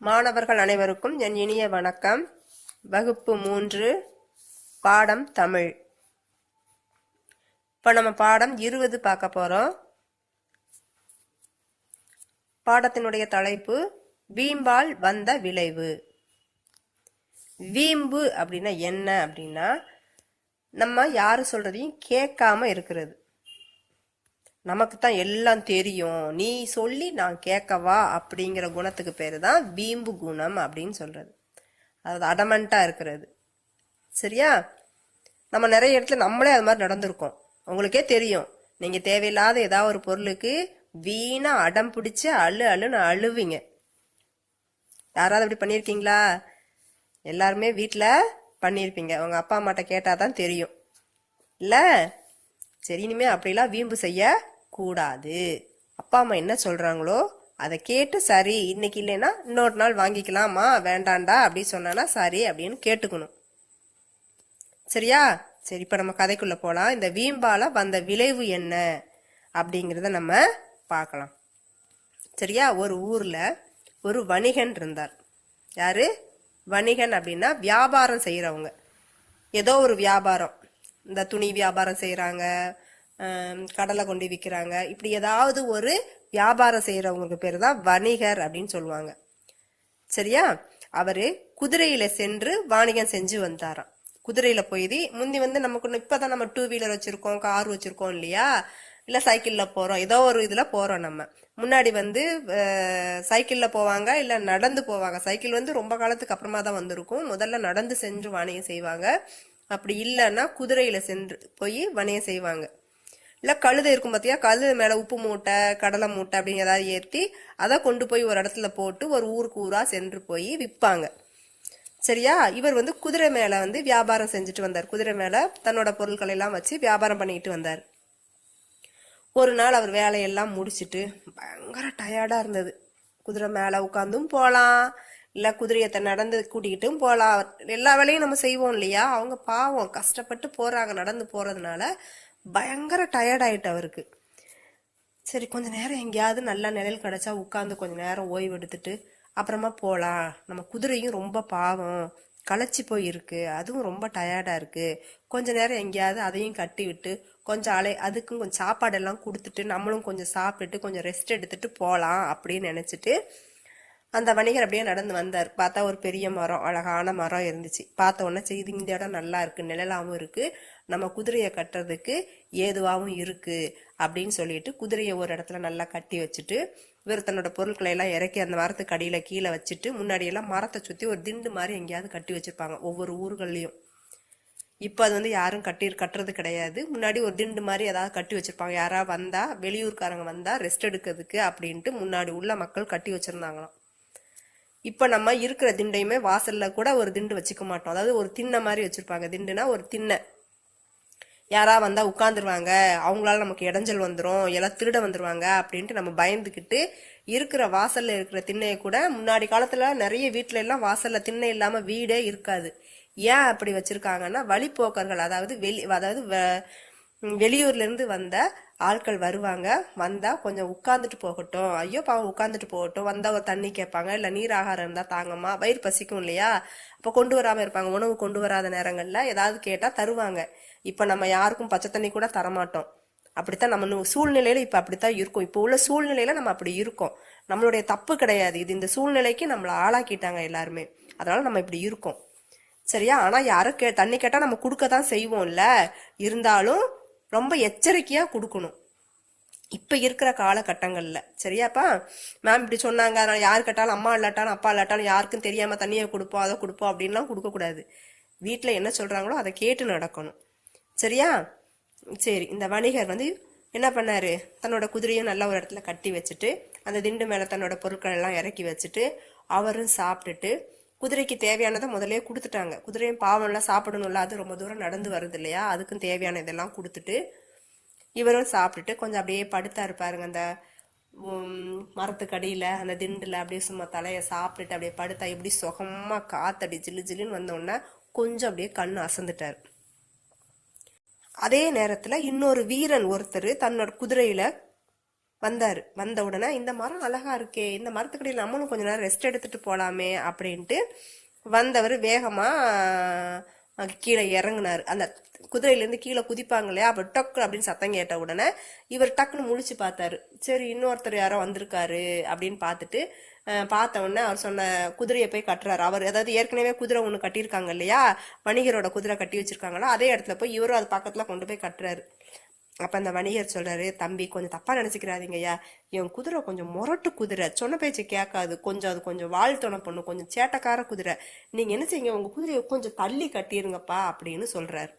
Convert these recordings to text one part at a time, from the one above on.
மாணவர்கள் அனைவருக்கும் என் இனிய வணக்கம். வகுப்பு மூன்று பாடம் தமிழ். இப்போ நம்ம பாடம் இருபது பார்க்க போகிறோம் பாடத்தினுடைய தலைப்பு வீம்பால் வந்த விளைவு. வீம்பு அப்படின்னா என்ன அப்படின்னா நம்ம யார் சொல்கிறதையும் கேட்காம இருக்கிறது. நமக்கு தான் எல்லாம் தெரியும். நீ சொல்லி நான் கேட்கவா அப்படிங்கிற குணத்துக்கு பேர் தான் வீம்பு குணம் அப்படின்னு சொல்கிறது அதாவது அடமெண்ட்டாக இருக்கிறது. சரியா? நம்ம நிறைய இடத்துல நம்மளே அது மாதிரி நடந்திருக்கோம். உங்களுக்கே தெரியும். நீங்கள் தேவையில்லாத ஏதாவது ஒரு பொருளுக்கு வீணாக அடம் பிடிச்சி அழு அழுன்னு அழுவீங்க. யாராவது அப்படி பண்ணியிருக்கீங்களா? எல்லாருமே வீட்டில் பண்ணியிருப்பீங்க. உங்கள் அப்பா அம்மாட்ட கேட்டாதான் தெரியும். இல்லை? சரி இனிமே அப்படிலாம் வீம்பு செய்ய கூடாது. அப்பா அம்மா என்ன சொல்றாங்களோ அதை கேட்டு சரி இன்னைக்கு இல்லைன்னா இன்னொரு நாள் வாங்கிக்கலாமா வேண்டாண்டா அப்படி சொன்னானா சரி அப்படின்னு கேட்டுக்கணும். சரியா? சரி இப்ப நம்ம கதைக்குள்ள போலாம். இந்த வீம்பால வந்த விளைவு என்ன அப்படிங்கிறத நம்ம பார்க்கலாம். சரியா? ஒரு ஊர்ல ஒரு வணிகன் இருந்தார். யாரு? வணிகன் அப்படின்னா வியாபாரம் செய்யறவங்க ஏதோ ஒரு வியாபாரம். இந்த துணி வியாபாரம் செய்கிறாங்க கடலை கொண்டு விற்கிறாங்க இப்படி ஏதாவது ஒரு வியாபாரம் செய்கிறவங்களுக்கு பேர் தான் வணிகர் அப்படின்னு சொல்லுவாங்க. சரியா? அவர் குதிரையில் சென்று வாணிகம் செஞ்சு வந்தாராம். குதிரையில் போய் முந்தி வந்து நமக்கு இப்பதான் நம்ம டூ வீலர் வச்சுருக்கோம் கார் வச்சுருக்கோம் இல்லையா? இல்லை சைக்கிளில் போகிறோம் ஏதோ ஒரு இதில் போகிறோம் நம்ம. முன்னாடி வந்து சைக்கிளில் போவாங்க இல்லை நடந்து போவாங்க. சைக்கிள் வந்து ரொம்ப காலத்துக்கு அப்புறமா தான் வந்திருக்கும். முதல்ல நடந்து சென்று வணிகம் செய்வாங்க. அப்படி இல்லைன்னா குதிரையில் சென்று போய் வணிகம் செய்வாங்க. இல்லை கழுதை இருக்கும் பார்த்தியா கழுதை மேலே உப்பு மூட்டை கடலை மூட்டை அப்படின்னு ஏதாவது ஏற்றி அதை கொண்டு போய் ஒரு இடத்துல போட்டு ஒரு ஊருக்கு ஊராக சென்று போய் விற்பாங்க சரியா? இவர் வந்து குதிரை மேலே வந்து வியாபாரம் செஞ்சுட்டு வந்தார். குதிரை மேலே தன்னோட பொருட்களை எல்லாம் வச்சு வியாபாரம் பண்ணிட்டு வந்தார். ஒரு நாள் அவர் வேலையெல்லாம் முடிச்சிட்டு பயங்கர டயர்டாக இருந்தது. குதிரை மேலே உட்காந்தும் போகலாம் இல்லை குதிரையத்தை நடந்து கூட்டிக்கிட்டும் போகலாம் எல்லா வேலையும் நம்ம செய்வோம் இல்லையா? அவங்க பாவம் கஷ்டப்பட்டு போகிறாங்க நடந்து போகிறதுனால பயங்கர டயர்ட் ஆயிட்டு அவருக்கு. சரி கொஞ்ச நேரம் எங்கேயாவது நல்லா நிழல் கிடச்சா உட்காந்து கொஞ்ச நேரம் ஓய்வு எடுத்துட்டு அப்புறமா போகலாம் நம்ம குதிரையும் ரொம்ப பாவம். களைச்சி போயிருக்கு அதுவும் ரொம்ப டயர்டாக இருக்குது கொஞ்ச நேரம் எங்கேயாவது அதையும் கட்டி விட்டு கொஞ்சம் அலை அதுக்கும் கொஞ்சம் சாப்பாடெல்லாம் கொடுத்துட்டு நம்மளும் கொஞ்சம் சாப்பிட்டுட்டு கொஞ்சம் ரெஸ்ட் எடுத்துட்டு போகலாம் அப்படின்னு நினச்சிட்டு அந்த வணிகர் அப்படியே நடந்து வந்தார். பார்த்தா ஒரு பெரிய மரம் அழகான மரம் இருந்துச்சு. பார்த்த உடனே செய்து இந்த இடம் நல்லா இருக்குது நிழலாவும் இருக்குது நம்ம குதிரையை கட்டுறதுக்கு ஏதுவாகவும் இருக்குது அப்படின்னு சொல்லிட்டு குதிரையை ஒரு இடத்துல நல்லா கட்டி வச்சுட்டு இவர் தன்னோட பொருட்களை எல்லாம் இறக்கி அந்த மரத்துக்கு அடியில் கீழே வச்சுட்டு முன்னாடியெல்லாம் மரத்தை சுற்றி ஒரு திண்டு மாதிரி எங்கேயாவது கட்டி வச்சுருப்பாங்க ஒவ்வொரு ஊர்கள்லேயும். இப்போ அது வந்து யாரும் கட்டி கட்டுறது கிடையாது. முன்னாடி ஒரு திண்டு மாதிரி ஏதாவது கட்டி வச்சுருப்பாங்க. யாராவது வந்தால் வெளியூர்காரங்க வந்தால் ரெஸ்ட் எடுக்கிறதுக்கு அப்படின்ட்டு முன்னாடி உள்ள மக்கள் கட்டி வச்சுருந்தாங்களாம். இப்போ நம்ம இருக்கிற திண்டையுமே வாசலில் கூட ஒரு திண்டு வச்சுக்க மாட்டோம். அதாவது ஒரு திண்ணை மாதிரி வச்சுருப்பாங்க. திண்டுனா ஒரு திண்ணை. யாராக வந்தால் உட்காந்துருவாங்க அவங்களால நமக்கு இடைஞ்சல் வந்துடும் எல்லாம் திருட வந்துருவாங்க அப்படின்ட்டு நம்ம பயந்துக்கிட்டு இருக்கிற வாசலில் இருக்கிற திண்ணையை கூட முன்னாடி காலத்தில் நிறைய வீட்டில எல்லாம் வாசலில் திண்ணை இல்லாமல் வீடே இருக்காது. ஏன் அப்படி வச்சுருக்காங்கன்னா வழிப்போக்கர்கள் அதாவது வெளி அதாவது வெளியூர்லேருந்து வந்த ஆட்கள் வருவாங்க. வந்தா கொஞ்சம் உட்காந்துட்டு போகட்டும். ஐயோ பாவம் உட்காந்துட்டு போகட்டும். வந்தா ஒரு தண்ணி கேட்பாங்க. இல்ல நீர் ஆகாரம் இருந்தா தாங்கம்மா. வயிறு பசிக்கும் இல்லையா? அப்ப கொண்டு வராம இருப்பாங்க. உணவு கொண்டு வராத நேரங்கள்ல ஏதாவது கேட்டா தருவாங்க. இப்ப நம்ம யாருக்கும் பச்சை தண்ணி கூட தரமாட்டோம். அப்படித்தான் நம்ம சூழ்நிலையில இப்ப அப்படித்தான் இருக்கும். இப்போ உள்ள சூழ்நிலையில நம்ம அப்படி இருக்கோம். நம்மளுடைய தப்பு கிடையாது. இது இந்த சூழ்நிலைக்கு நம்மள ஆளாக்கிட்டாங்க எல்லாருமே. அதனால நம்ம இப்படி இருக்கோம். சரியா? ஆனா யாரும் கே தண்ணி கேட்டா நம்ம கொடுக்க தான் செய்வோம்ல. இருந்தாலும் ரொம்ப எச்சரிக்கையா கொடுக்கணும். இப்ப இருக்கிற காலகட்டங்கள்ல. சரியாப்பா? மேம் இப்படி சொன்னாங்க. அதனால யார் கேட்டாலும் அம்மா இல்லாட்டாலும் அப்பா இல்லாட்டாலும் யாருக்கும் தெரியாம தண்ணியை கொடுப்போம் அதை கொடுப்போம் அப்படின்லாம் கொடுக்க கூடாது. என்ன சொல்றாங்களோ அதை கேட்டு நடக்கணும். சரியா? சரி இந்த வணிகர் வந்து என்ன பண்ணாரு? தன்னோட குதிரையும் நல்ல ஒரு இடத்துல கட்டி வச்சுட்டு அந்த திண்டு மேல தன்னோட பொருட்கள் எல்லாம் இறக்கி வச்சுட்டு அவரும் சாப்பிட்டுட்டு குதிரைக்கு தேவையானதை முதலே கொடுத்துட்டாங்க. குதிரையும் பாவம்லாம் சாப்பிடணும்ல அது ரொம்ப தூரம் நடந்து வருது இல்லையா அதுக்கும் தேவையான இதெல்லாம் கொடுத்துட்டு இவரும் சாப்பிட்டுட்டு கொஞ்சம் அப்படியே படுத்தாரு பாருங்க. அந்த மரத்துக்கடியில் மரத்துக்கு அந்த திண்டில் அப்படியே சும்மா தலையை சாப்பிட்டுட்டு அப்படியே படுத்தா எப்படி சுகமாக காத்தடி ஜில்லு ஜில்லுன்னு வந்தோடனே கொஞ்சம் அப்படியே கண் அசந்துட்டாரு. அதே நேரத்தில் இன்னொரு வீரன் ஒருத்தர் தன்னோட குதிரையில் வந்தார். வந்த உடனே இந்த மரம் அழகா இருக்கே இந்த மரத்துக்கடியில் நம்மளும் கொஞ்ச நேரம் ரெஸ்ட் எடுத்துட்டு போகலாமே அப்படின்ட்டு வந்தவர் வேகமாக கீழே இறங்குனாரு. அந்த குதிரையிலேருந்து கீழே குதிப்பாங்க இல்லையா? அப்போ டக்கு அப்படின்னு சத்தம் கேட்ட உடனே இவர் டக்குன்னு முழிச்சு பார்த்தாரு. சரி இன்னொருத்தர் யாரோ வந்திருக்காரு அப்படின்னு பார்த்துட்டு பார்த்த உடனே அவர் சொன்ன குதிரையை போய் கட்டுறாரு. அவர் அதாவது ஏற்கனவே குதிரை ஒன்று கட்டியிருக்காங்க இல்லையா? வணிகரோட குதிரை கட்டி வச்சிருக்காங்களோ? அதே இடத்துல போய் இவரும் அது பக்கத்தில் கொண்டு போய் கட்டுறாரு. அப்போ அந்த வணிகர் சொல்கிறாரு தம்பி கொஞ்சம் தப்பாக நினச்சிக்கிறாதீங்கய்யா. என் குதிரை கொஞ்சம் முரட்டு குதிரை. சொன்ன பேச்சு கேட்காது. கொஞ்சம் அது கொஞ்சம் வாழ்த்தோணை பண்ணும். கொஞ்சம் சேட்டக்கார குதிரை. நீங்கள் என்ன செய்யுங்க? உங்கள் குதிரையை கொஞ்சம் தள்ளி கட்டிருங்கப்பா அப்படின்னு சொல்கிறாரு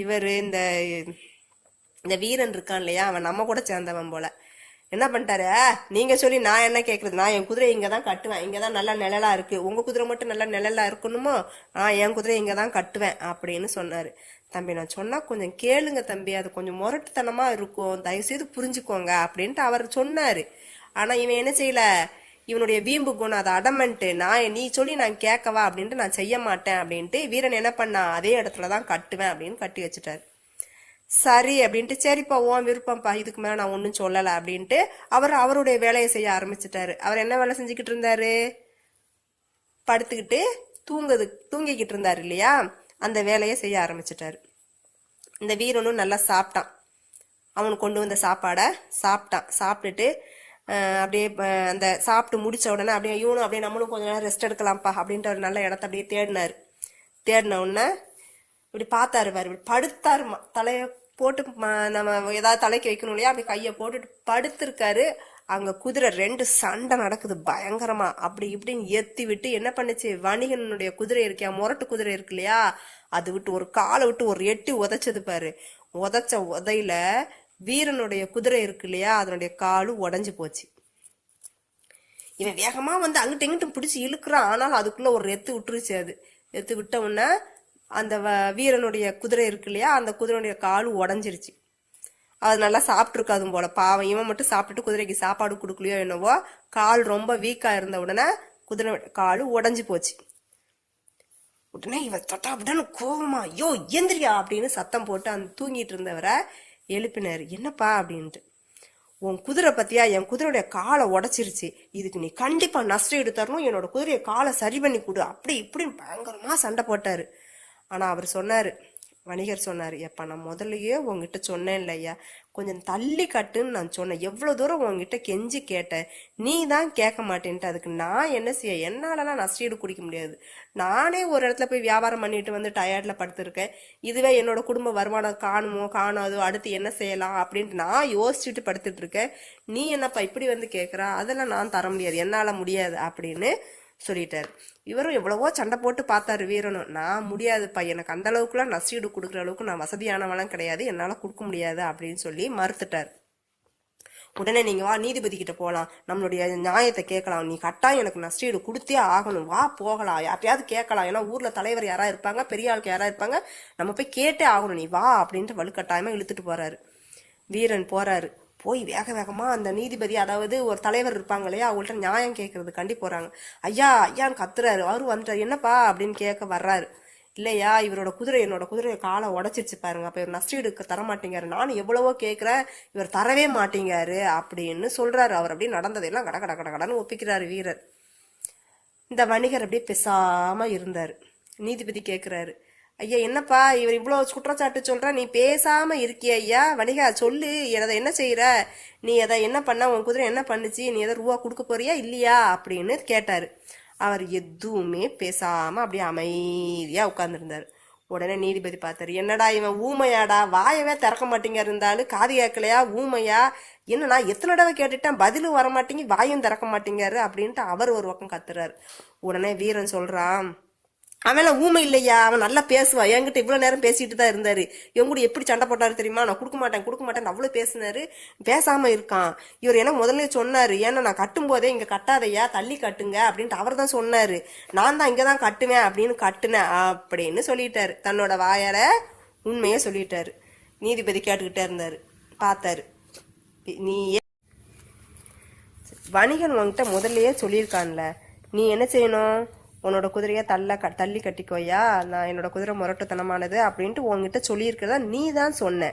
இவர் இந்த இந்த வீரன் இருக்கான் இல்லையா? அவன் நம்ம கூட சேர்ந்தவன் போல. என்ன பண்ணிட்டாரு? நீங்கள் சொல்லி நான் என்ன கேட்குறது நான் என் குதிரை இங்கே தான் கட்டுவேன். இங்கே தான் நல்லா நிழலாக இருக்குது உங்கள் குதிரை மட்டும் நல்லா நிழலாக இருக்கணுமோ நான் என் குதிரை இங்கே தான் கட்டுவேன் அப்படின்னு சொன்னார். தம்பி நான் சொன்னா கொஞ்சம் கேளுங்க தம்பி அது கொஞ்சம் முரட்டுத்தனமா இருக்கும். தயவுசெய்து புரிஞ்சுக்கோங்க அப்படின்ட்டு அவர் சொன்னாரு. ஆனா இவன் என்ன செய்யல? இவனுடைய வீம்பு குணம் அதை அடமெண்ட்டு நான் நீ சொல்லி நான் கேட்கவா? அப்படின்ட்டு நான் செய்ய மாட்டேன் அப்படின்ட்டு வீரன் என்ன பண்ணா? அதே இடத்துல தான் கட்டுவேன் அப்படின்னு கட்டி வச்சுட்டாரு. சரி அப்படின்ட்டு சரிப்பா உன் விருப்பம்ப்பா இதுக்கு மேலே நான் ஒன்றும் சொல்லலை அப்படின்ட்டு அவர் அவருடைய வேலையை செய்ய ஆரம்பிச்சிட்டாரு. அவர் என்ன வேலை செஞ்சுக்கிட்டு இருந்தாரு? படுத்துக்கிட்டு தூங்குது தூங்கிக்கிட்டு இருந்தார் இல்லையா? அந்த வேலையை செய்ய ஆரம்பிச்சிட்டாரு. இந்த வீரனும் நல்லா சாப்பிட்டான். அவன் கொண்டு வந்த சாப்பாடை சாப்பிட்டான். சாப்பிட்டுட்டு அப்படியே அந்த சாப்பிட்டு முடிச்ச உடனே அப்படியே இவனும் அப்படியே நம்மளும் கொஞ்ச நேரம் ரெஸ்ட் எடுக்கலாம்ப்பா அப்படின்ற ஒரு நல்ல இடத்த அப்படியே தேடினாரு. தேடின உடனே இப்படி பார்த்தாரு பாரு இப்படி படுத்தாருமா தலையை போட்டு நம்ம ஏதாவது தலைக்கு வைக்கணும் இல்லையா? அப்படி கையை போட்டுட்டு படுத்திருக்காரு. அங்கே குதிரை ரெண்டு சண்டை நடக்குது பயங்கரமா. அப்படி இப்படின்னு ஏத்தி விட்டு என்ன பண்ணுச்சு? வணிகனுடைய குதிரை இருக்கியா முரட்டு குதிரை இருக்கு இல்லையா? அது விட்டு ஒரு காலை விட்டு ஒரு எட்டி உதைச்சது பாரு. உதைச்ச உதையில வீரனுடைய குதிரை இருக்கு இல்லையா? அதனுடைய காலு உடஞ்சி போச்சு. இவன் வேகமா வந்து அங்கிட்ட இங்கிட்டும் பிடிச்சி இழுக்கிறான். ஆனால் அதுக்குள்ள ஒரு எத்து விட்டுருச்சு அது. எத்து விட்ட உடனே அந்த வ- வீரனுடைய குதிரை இருக்கு இல்லையா? அந்த குதிரையுடைய காலு உடஞ்சிருச்சு. அது நல்லா சாப்பிட்ருக்காதும் போல. பாவம் இவன் மட்டும் சாப்பிட்டுட்டு குதிரைக்கு சாப்பாடு கொடுக்கலையோ என்னவோ கால் ரொம்ப வீக்காக இருந்த உடனே குதிரை கால் உடஞ்சி போச்சு. உடனே இவன் தொட்டா அப்படின்னு கோவமா யோ எந்திரியா? அப்படின்னு சத்தம் போட்டு அந்த தூங்கிட்டு இருந்தவரை எழுப்பினார். என்னப்பா? அப்படின்ட்டு. உன் குதிரை பத்தியா? என் குதிரையுடைய காலை உடச்சிருச்சு. இதுக்கு நீ கண்டிப்பா நஷ்டம் எடுத்தரணும். என்னோட குதிரையை காலை சரி பண்ணி கொடு. அப்படி இப்படின்னு பயங்கரமா சண்டை போட்டாரு. ஆனா அவர் சொன்னாரு வணிகர் சொன்னார் எப்பா நான் முதல்லையே உங்ககிட்ட சொன்னேன் இல்லையா கொஞ்சம் தள்ளி கட்டுன்னு நான் சொன்னேன். எவ்வளோ தூரம் உங்ககிட்ட கெஞ்சி கேட்டேன். நீ தான் கேட்க மாட்டேன்ட்டு. அதுக்கு நான் என்ன செய்ய? என்னாலலாம் நஷ்டீடு குடிக்க முடியாது. நானே ஒரு இடத்துல போய் வியாபாரம் பண்ணிட்டு வந்து டயர்டில் படுத்திருக்கேன். இதுவே என்னோட குடும்ப வருமானம் காணுமோ காணாதோ அடுத்து என்ன செய்யலாம்? அப்படின்ட்டு நான் யோசிச்சுட்டு படுத்துட்டு இருக்கேன் நீ என்னப்பா இப்படி வந்து கேட்குறா? அதெல்லாம் நான் தர முடியாது. என்னால் முடியாது. அப்படின்னு சொல்லிட்டார். இவரும் எவ்வளவோ சண்டை போட்டு பார்த்தாரு வீரனும் நான் முடியாதுப்பா. எனக்கு அந்த அளவுக்குலாம் நசீடு கொடுக்குற அளவுக்கு நான் வசதியானவெல்லாம் கிடையாது. என்னால் கொடுக்க முடியாது அப்படின்னு சொல்லி மறுத்துட்டார். உடனே நீங்க வா நீதிபதி கிட்ட போகலாம் நம்மளுடைய நியாயத்தை கேட்கலாம். நீ கட்டாயம் எனக்கு நஷ்டீடு கொடுத்தே ஆகணும். வா போகலாம். யார்ட்டையாவது கேட்கலாம். ஏன்னா ஊர்ல தலைவர் யாரா இருப்பாங்க? பெரிய ஆளுக்கு யாரா இருப்பாங்க? நம்ம போய் கேட்டே ஆகணும். நீ வா அப்படின்ட்டு வலுக்கட்டாயமா இழுத்துட்டு போறாரு. வீரன் போறாரு. போய் வேக வேகமாக அந்த நீதிபதி அதாவது ஒரு தலைவர் இருப்பாங்க இல்லையா அவங்கள்ட்ட நியாயம் கேட்கறது கண்டி போறாங்க. ஐயா ஐயான்னு கத்துறாரு. அவரு வந்துட்டார். என்னப்பா அப்படின்னு கேட்க வர்றாரு. இல்லையா இவரோட குதிரை என்னோட குதிரையை காலை உடச்சிருச்சு பாருங்க. அப்போ இவர் நஷ்டீடுக்கு தர மாட்டேங்காரு நானும் எவ்வளவோ கேட்குறேன் இவர் தரவே மாட்டேங்காரு அப்படின்னு சொல்கிறாரு அவர் அப்படியே நடந்ததையெல்லாம் கட கட கட கடன்னு ஒப்பிக்கிறாரு வீரர். இந்த வணிகர் அப்படியே பெசாமல் இருந்தார். நீதிபதி கேட்குறாரு ஐயா என்னப்பா இவர் இவ்வளோ குற்றச்சாட்டு சொல்ற நீ பேசாம இருக்கிய ஐயா. வணிகா சொல்லு அதை என்ன செய்யற நீ அதை என்ன பண்ண உன் குதிரை என்ன பண்ணுச்சு? நீ எதை ரூபா கொடுக்க போறியா இல்லையா? அப்படின்னு கேட்டாரு. அவர் எதுவுமே பேசாம அப்படியே அமைதியா உட்கார்ந்துருந்தாரு. உடனே நீதிபதி பார்த்தாரு. என்னடா இவன் ஊமையாடா? வாயவே திறக்க மாட்டேங்க இருந்தாலும் காது கேட்கலையா? ஊமையா? என்னண்ணா எத்தனை தடவை கேட்டுட்டேன் பதிலும் வர மாட்டேங்கி வாயும் திறக்க மாட்டேங்காரு அப்படின்ட்டு அவர் ஒரு பக்கம் கத்துறாரு. உடனே வீரன் சொல்றான் அவன் ஊமை இல்லையா? அவன் நல்லா பேசுவான் என்கிட்ட இவ்வளோ நேரம் பேசிட்டு தான் இருந்தார். இவங்க கூட எப்படி சண்டை போட்டாரு தெரியுமா? நான் கொடுக்க மாட்டேன் கொடுக்க மாட்டேன் அவ்வளோ பேசினாரு. பேசாமல் இருக்கான். இவர் என்ன முதல்ல சொன்னார் ஏன்னா நான் கட்டும் போதே இங்க கட்டாதையா? தள்ளி கட்டுங்க அப்படின்ட்டு அவர் தான் சொன்னார். நான் தான் இங்கே தான் கட்டுவேன் அப்படின்னு கட்டுனேன் அப்படின்னு சொல்லிட்டாரு. தன்னோட வாயால் உண்மையை சொல்லிட்டாரு. நீதிபதி கேட்டுக்கிட்டே இருந்தார். பார்த்தாரு. நீ ஏன் வணிகன் உங்ககிட்ட முதல்லையே சொல்லியிருக்கான்ல. நீ என்ன செய்யணும்? உன்னோட குதிரையை தள்ள க தள்ளி கட்டிக்கோயா நான் என்னோட குதிரை முரட்டுத்தனமானது அப்படின்ட்டு உன்கிட்ட சொல்லியிருக்கிறதா நீ தான் சொன்ன.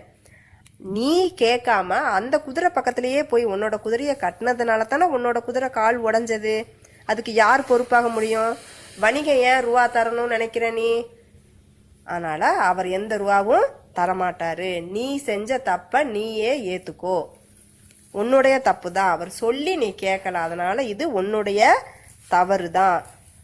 நீ கேட்காம அந்த குதிரை பக்கத்திலேயே போய் உன்னோட குதிரையை கட்டினதுனால தானே உன்னோட குதிரை கால் உடஞ்சது. அதுக்கு யார் பொறுப்பாக முடியும்? வணிகம் ஏன் ரூபா தரணும்னு நினைக்கிற நீ? அதனால அவர் எந்த ரூபாவும் தரமாட்டாரு. நீ செஞ்ச தப்ப நீயே ஏத்துக்கோ. உன்னுடைய தப்பு தான். அவர் சொல்லி நீ கேட்கல. அதனால இது உன்னுடைய தவறு தான்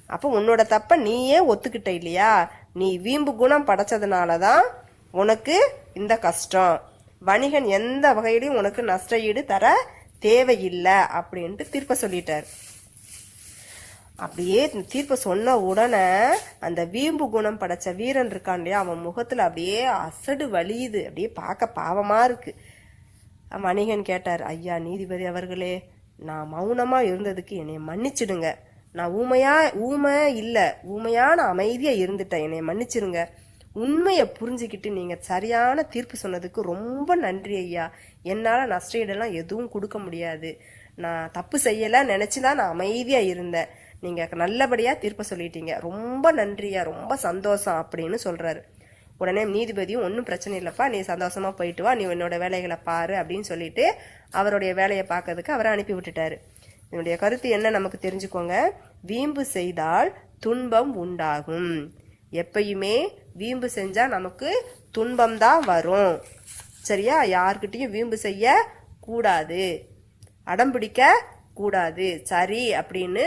அப்போ உன்னோட தப்ப நீயே ஒத்துக்கிட்ட இல்லையா? நீ வீம்பு குணம் படைச்சதுனால தான் உனக்கு இந்த கஷ்டம். வணிகன் எந்த வகையிலையும் உனக்கு நஷ்ட ஈடு தர தேவையில்லை அப்படின்ட்டு தீர்ப்ப சொல்லிட்டார். அப்படியே தீர்ப்பை சொன்ன உடனே அந்த வீம்பு குணம் படைச்ச வீரன் இருக்கான் இல்லையா அவன் முகத்துல அப்படியே அசடு வலியுது. அப்படியே பார்க்க பாவமா இருக்கு. வணிகன் கேட்டார் ஐயா நீதிபதி அவர்களே நான் மௌனமா இருந்ததுக்கு என்னை மன்னிச்சிடுங்க. நான் ஊமையா ஊமை இல்லை. ஊமையா நான் அமைதியாக இருந்துட்டேன். என்னை மன்னிச்சிடுங்க உண்மையை புரிஞ்சுக்கிட்டு நீங்கள் சரியான தீர்ப்பு சொன்னதுக்கு ரொம்ப நன்றி ஐயா. என்னால் நஷ்டஈடெல்லாம் எதுவும் கொடுக்க முடியாது. நான் தப்பு செய்யலை நினச்சி தான் நான் அமைதியாக இருந்தேன். நீங்கள் நல்லபடியாக தீர்ப்பை சொல்லிட்டீங்க. ரொம்ப நன்றியா ரொம்ப சந்தோஷம் அப்படின்னு சொல்கிறாரு உடனே நீதிபதியும் ஒன்றும் பிரச்சனை இல்லைப்பா. நீ சந்தோஷமாக போயிட்டு வா. நீ என்னோட வேலைகளை பாரு. அப்படின்னு சொல்லிட்டு அவருடைய வேலையை பார்க்கறதுக்கு அவரை அனுப்பி விட்டுட்டாரு. என்னுடைய கருத்து என்ன நமக்கு தெரிஞ்சுக்கோங்க. வீம்பு செய்தால் துன்பம் உண்டாகும். எப்பயுமே வீம்பு செஞ்சா நமக்கு துன்பம் தான் வரும். சரியா? யார்கிட்டயும் வீம்பு செய்ய கூடாது. அடம் பிடிக்க கூடாது. சரி அப்படின்னு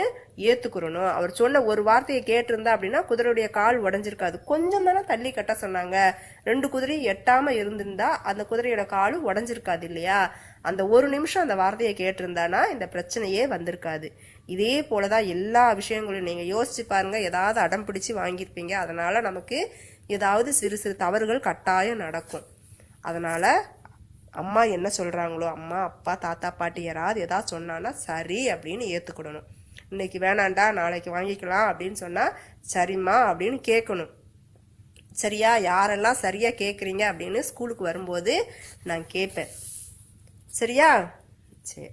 ஏத்துக்கிறணும் அவர் சொன்ன ஒரு வார்த்தையை கேட்டிருந்தா அப்படின்னா குதிரையுடைய கால் உடஞ்சிருக்காது. கொஞ்சம் தானே தள்ளி கட்ட சொன்னாங்க. ரெண்டு குதிரையும் எட்டாம இருந்திருந்தா அந்த குதிரையோட காலும் உடஞ்சிருக்காது இல்லையா? அந்த ஒரு நிமிஷம் அந்த வார்த்தையை கேட்டிருந்தானா இந்த பிரச்சனையே வந்திருக்காது. இதே போலதான் எல்லா விஷயங்களையும் நீங்க யோசிச்சு பாருங்க. ஏதாவது அடம் பிடிச்சு வாங்கியிருப்பீங்க. அதனால நமக்கு ஏதாவது சிறு சிறு தவறுகள் கட்டாயம் நடக்கும். அதனால அம்மா என்ன சொல்றாங்களோ அம்மா அப்பா தாத்தா பாட்டி யாராவது ஏதாவது சொன்னான்னா சரி அப்படின்னு ஏத்துக்கிடணும். இன்னைக்கு வேணாண்டா நாளைக்கு வாங்கிக்கலாம் அப்படின்னு சொன்னால் சரிம்மா அப்படின்னு கேட்கணும். சரியா யாரெல்லாம் சரியாக கேட்குறீங்க அப்படின்னு ஸ்கூலுக்கு வரும்போது நான் கேட்பேன். சரியா? சரி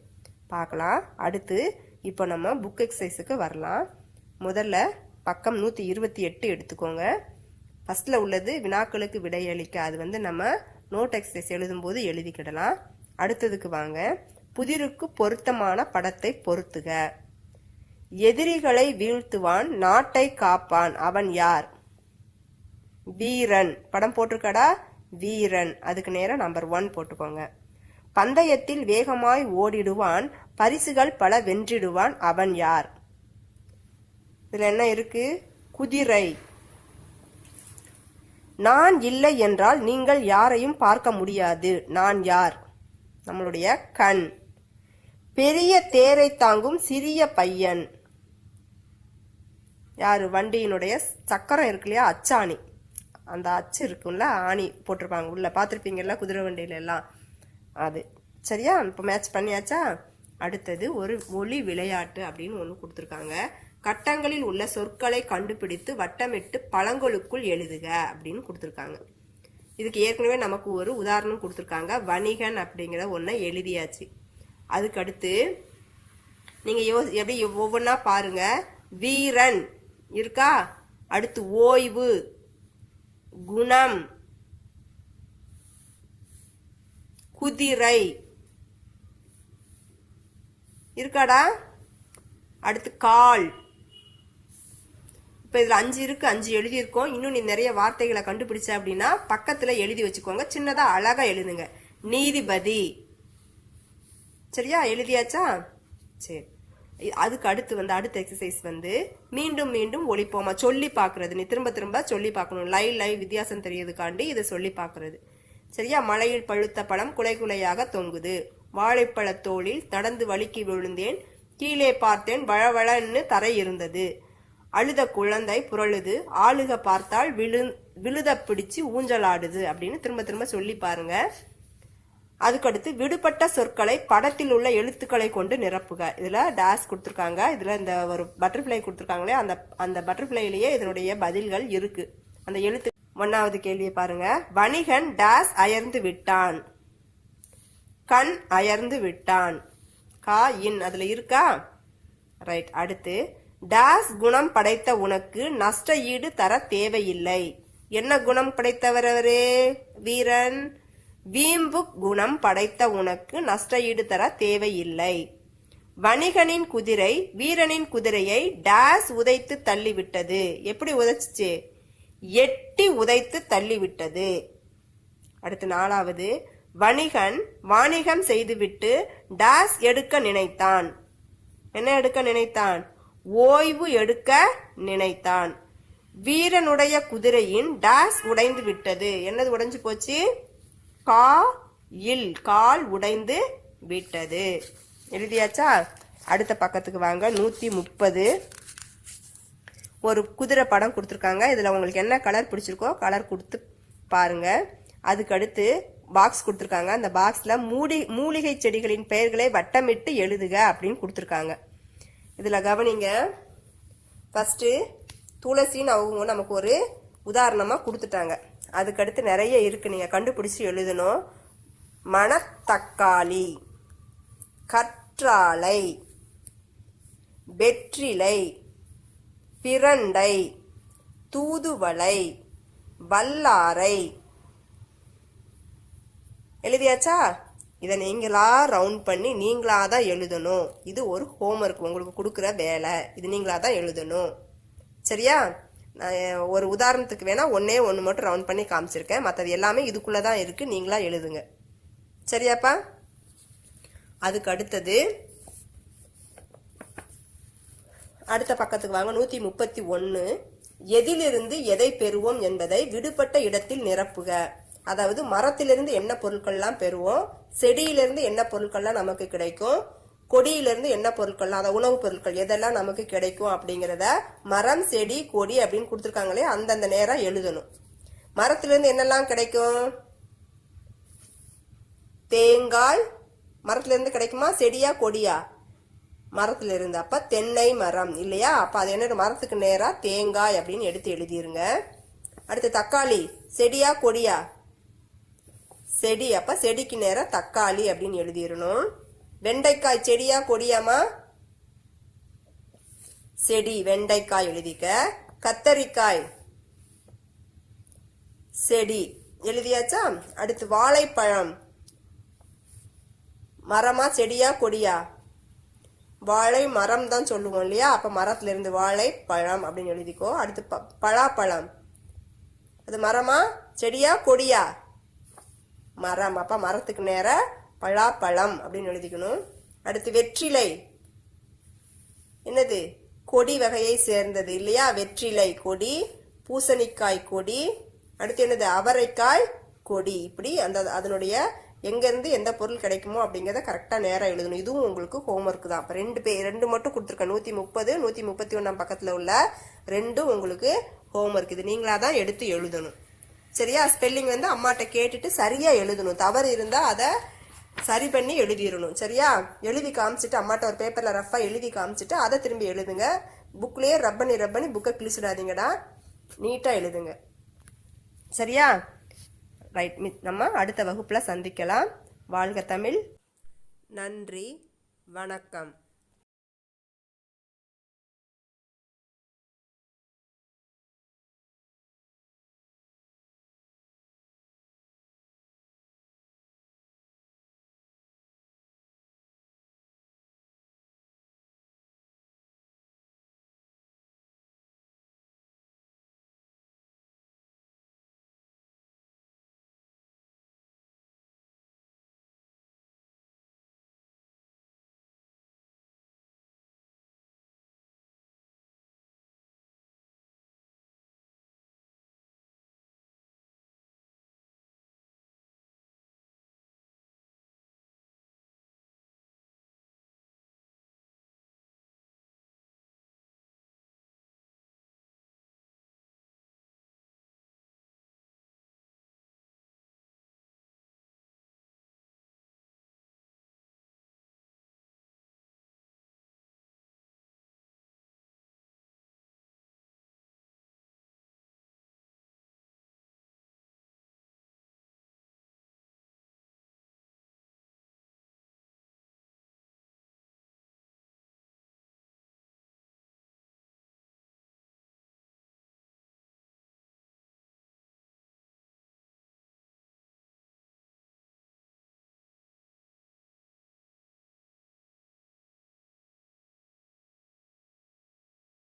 பார்க்கலாம். அடுத்து இப்போ நம்ம புக் எக்ஸசைஸுக்கு வரலாம். முதல்ல பக்கம் நூற்றி இருபத்தி எட்டு எடுத்துக்கோங்க. ஃபஸ்ட்டில் உள்ளது வினாக்களுக்கு விடையளிக்க அது வந்து நம்ம நோட் எக்ஸசைஸ் எழுதும்போது எழுதிக்கிடலாம். அடுத்ததுக்கு வாங்க. புதிருக்கு பொருத்தமான படத்தை பொருத்துக. எதிரிகளை வீழ்த்துவான் நாட்டை காப்பான். அவன் யார்? வீரன். படம் போட்டிருக்கடா? வீரன். அதுக்கு நேரம் நம்பர் ஒன் போட்டுக்கோங்க. பந்தயத்தில் வேகமாய் ஓடிடுவான் பரிசுகள் பல வென்றிடுவான். அவன் யார்? இதுல என்ன இருக்கு? குதிரை. நான் இல்லை என்றால் நீங்கள் யாரையும் பார்க்க முடியாது. நான் யார்? நம்மளுடைய கண். பெரிய தேரை தாங்கும் சிறிய பையன். யார்? வண்டியினுடைய சக்கரம் இருக்கு இல்லையா? அச்சாணி. அந்த அச்சு இருக்கும்ல ஆணி போட்டிருப்பாங்க. உள்ளே பார்த்துருப்பீங்கல்ல குதிரை வண்டியில எல்லாம். அது. சரியா? இப்போ மேட்ச் பண்ணியாச்சா? அடுத்தது ஒரு ஒளி விளையாட்டு அப்படின்னு ஒன்று கொடுத்துருக்காங்க. கட்டங்களில் உள்ள சொற்களை கண்டுபிடித்து வட்டமிட்டு பழங்களுக்குள் எழுதுக அப்படின்னு கொடுத்துருக்காங்க. இதுக்கு ஏற்கனவே நமக்கு ஒரு உதாரணம் கொடுத்துருக்காங்க. வணிகன் அப்படிங்கிற ஒன்றை எழுதியாச்சு. அதுக்கடுத்து நீங்கள் யோ எப்படி ஒவ்வொன்றா பாருங்கள் வீரன். இருக்கா? அடுத்து ஓய்வு குணம் குதிரை. இருக்காடா? அடுத்து கால். இப்போ இதில் அஞ்சு இருக்கு அஞ்சு எழுதியிருக்கோம். இன்னும் நீ நிறைய வார்த்தைகளை கண்டுபிடிச்ச அப்படின்னா பக்கத்தில் எழுதி வச்சுக்கோங்க. சின்னதாக அழகாக எழுதுங்க. நீதிபதி. சரியா? எழுதியாச்சா? சரி. அதுக்கு அடுத்து வந்து அடுத்த எக்ஸசைஸ் வந்து மீண்டும் மீண்டும் ஒழிப்போமா சொல்லி பார்க்கறது. நீ திரும்ப திரும்ப சொல்லி பார்க்கணும். லைவ் லைவ் வித்தியாசம் தெரியறதுக்காண்டி இதை சொல்லி பார்க்கறது. சரியா? மலையில் பழுத்த பழம் குலை குலையாக தொங்குது. வாழைப்பழத் தோளில் நடந்து வழுக்கி விழுந்தேன். கீழே பார்த்தேன் வளவளன்னு தரை இருந்தது. அழுத குழந்தை புரளுது. ஆளுக பார்த்தால் விழு விழுத பிடிச்சு ஊஞ்சலாடுது அப்படின்னு திரும்ப திரும்ப சொல்லி பாருங்க. அதுக்கடுத்து விடுபட்ட சொற்களை படத்தில் உள்ள எழுத்துக்களை கொண்டு நிரப்புக. இதுல டேஸ் கொடுத்துருக்காங்க. இதுல இந்த ஒரு பட்டர்ஃப்ளை கொடுத்துருக்காங்களே அந்த அந்த பட்டர்ஃப்ளைலயே இதனுடைய பதில்கள் இருக்கு. அந்த எழுத்து ஒன்னாவது கேள்வியை பாருங்க. வணிகன் டேஸ் அயர்ந்து விட்டான். கண் அயர்ந்து விட்டான். கா இன் அதுல இருக்கா? ரைட் அடுத்து டேஸ் குணம் படைத்த உனக்கு நஷ்ட ஈடு தர தேவையில்லை. என்ன குணம் படைத்தவர் அவரே? வீரன். வீம்பு குணம் படைத்த உனக்கு நஷ்ட ஈடு தர தேவையில்லை. வணிகனின் குதிரை வீரனின் குதிரையை டேஸ் உதைத்து தள்ளிவிட்டது. எப்படி உதைச்சிச்சு? எட்டி உதைத்து தள்ளிவிட்டது. அடுத்து நாலாவது வணிகன் வாணிகம் செய்துவிட்டு டாஸ் எடுக்க நினைத்தான். என்ன எடுக்க நினைத்தான்? ஓய்வு எடுக்க நினைத்தான். வீரனுடைய குதிரையின் டாஸ் உடைந்து விட்டது. என்னது உடைஞ்சு போச்சு? கா இல் கால் உடைந்து விட்டது. எழுதியாச்சா? அடுத்த பக்கத்துக்கு வாங்க. நூற்றி முப்பது. ஒரு குதிரை படம் கொடுத்துருக்காங்க. இதில் உங்களுக்கு என்ன கலர் பிடிச்சிருக்கோ கலர் கொடுத்து பாருங்கள் அதுக்கடுத்து பாக்ஸ் கொடுத்துருக்காங்க. அந்த பாக்ஸில் மூடி மூலிகை செடிகளின் பெயர்களை வட்டமிட்டு எழுதுக அப்படின்னு கொடுத்துருக்காங்க. இதில் கவனிங்க. ஃபஸ்ட்டு துளசின்னு அவங்க நமக்கு ஒரு உதாரணமாக கொடுத்துட்டாங்க. அதுக்கடுத்து நிறைய இருக்குது நீங்கள் கண்டுபிடிச்சி எழுதணும். மணத்தக்காளி கற்றாழை வெற்றிலை பிரண்டை தூதுவளை வல்லாரை. எழுதியாச்சா? இதை நீங்களா ரவுண்ட் பண்ணி நீங்களாக தான் எழுதணும். இது ஒரு ஹோம்ஒர்க் உங்களுக்கு கொடுக்குற வேலை. இது நீங்களாக தான் எழுதணும். சரியா? ஒரு உதாரணத்துக்கு வேணால் ஒன்றே ஒன்று மட்டும் ரவுண்ட் பண்ணி காமிச்சிருக்கேன். மற்றது எல்லாமே இதுக்குள்ளே தான் இருக்குது நீங்களாக எழுதுங்க. சரியாப்பா? அதுக்கு அடுத்தது அடுத்த பக்கத்துக்கு வாங்க. நூற்றி முப்பத்தி ஒன்று எதிலிருந்து எதை பெறுவோம் என்பதை விடுபட்ட இடத்தில் நிரப்புக. அதாவது மரத்திலிருந்து என்ன பொருட்கள்லாம் பெறுவோம்? செடியிலிருந்து என்ன பொருட்கள்லாம் நமக்கு கிடைக்கும்? கொடியிலிருந்து என்ன பொருட்கள்லாம் அந்த உணவுப் பொருட்கள் எதெல்லாம் நமக்கு கிடைக்கும் அப்படிங்கிறத மரம் செடி கொடி அப்படின்னு கொடுத்துருக்காங்களே அந்தந்த நேரம் எழுதணும். மரத்திலிருந்து என்னெல்லாம் கிடைக்கும்? தேங்காய். மரத்திலிருந்து கிடைக்குமா? செடியா கொடியா? மரத்தில் இருந்து அப்ப தென்னை மரம் இல்லையா? அப்ப அது என்ன மரத்துக்கு நேரா தேங்காய் அப்படின்னு எடுத்து எழுதிருங்க. அடுத்து தக்காளி. செடியா கொடியா? செடி. அப்ப செடிக்கு நேரா தக்காளி அப்படின்னு எழுதிடணும். வெண்டைக்காய் செடியா கொடியாமா செடி வெண்டைக்காய் எழுதிக்க. கத்தரிக்காய் செடி எழுதியாச்சா? அடுத்து வாழைப்பழம். மரமா செடியா கொடியா? வாழை மரம் தான் சொல்லுவோம் இல்லையா? அப்ப மரத்துல இருந்து வாழை பழம் அப்படின்னு எழுதிக்கோ. அடுத்து ப- பலாப்பழம். அது மரமா செடியா கொடியா? மரம். அப்ப மரத்துக்கு நேராக பலாப்பழம் அப்படின்னு எழுதிக்கணும். அடுத்து வெற்றிலை. என்னது? கொடி வகையை சேர்ந்தது இல்லையா? வெற்றிலை கொடி பூசணிக்காய் கொடி அடுத்து என்னது? அவரைக்காய் கொடி. இப்படி அந்த அதனுடைய எங்கேருந்து எந்த பொருள் கிடைக்குமோ அப்படிங்கிறத கரெக்டாக நேரம் எழுதணும். இதுவும் உங்களுக்கு ஹோம்ஒர்க் தான். இப்போ ரெண்டு பே ரெண்டு மட்டும் கொடுத்துருக்கேன். நூற்றி முப்பது நூற்றி முப்பத்தி ஒன்றாம் பக்கத்தில் உள்ள ரெண்டும் உங்களுக்கு ஹோம்ஒர்க் இது நீங்களாக தான் எடுத்து எழுதணும். சரியா? ஸ்பெல்லிங் வந்து அம்மாட்ட கேட்டுட்டு சரியாக எழுதணும். தவறு இருந்தால் அதை சரி பண்ணி எழுதிடணும் சரியா? எழுதி காமிச்சிட்டு அம்மாட்ட ஒரு பேப்பரில் ரஃபாக எழுதி காமிச்சிட்டு அதை திரும்பி எழுதுங்க. புக்லேயே ரப்பனி ரப்பனி புக்கை கிழிச்சிடாதீங்கடா. நீட்டாக எழுதுங்க. சரியா? ரைட் நம்ம அடுத்த வகுப்பில் சந்திக்கலாம். வாழ்க தமிழ். நன்றி. வணக்கம்.